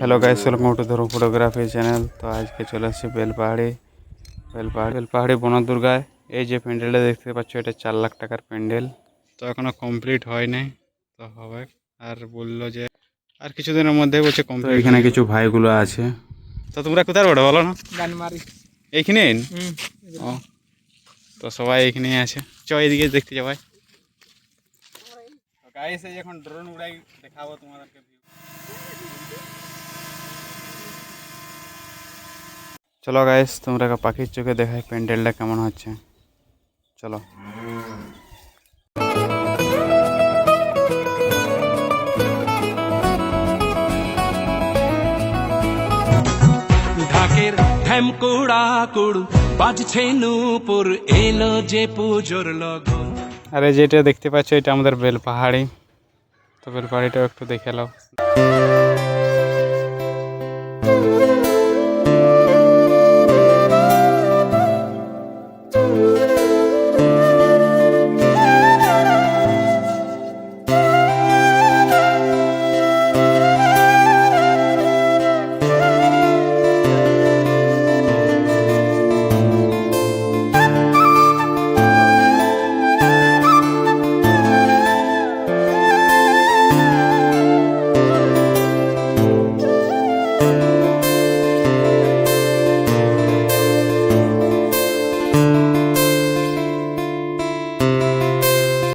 Hello guys welcome to ধরো photography channel তো আজকে চলে আসছি বেলপাহাড়ি। বেলপাহাড়ি বেলপাহাড়ি বনদুর্গায়। এই যে প্যান্ডেলটা দেখতে পাচ্ছ এটা চার লাখ টাকার প্যান্ডেল। তো এখনও কমপ্লিট হয় নাই তো হবে। আর বলল যে আর কিছুদিনের মধ্যে বলছে কমপ্লিট এখানে কিছু ভাইগুলো আছে। তো তোমরা কোথায় ওটা বলো না? এইখানে? ও। তো সবাই এখানেই আছে। চ এদিকে দেখতে যাবাই গাইস এই এখন ড্রোন উড়াই দেখাবো তোমাদেরকে চলো গাইস তোমরা পাখির চোখে দেখাই প্যান্ডেলটা কেমন হচ্ছে। চলো। ঢাকের ঢ্যামকুড়া কুড় বাজছে নূপুর এলো যে পুজোর লগন আরে যেটা দেখতে পাচ্ছ এটা আমাদের বেলপাহাড়ি। তো বেলপাহাড়িটাও একটু দেখে নাও।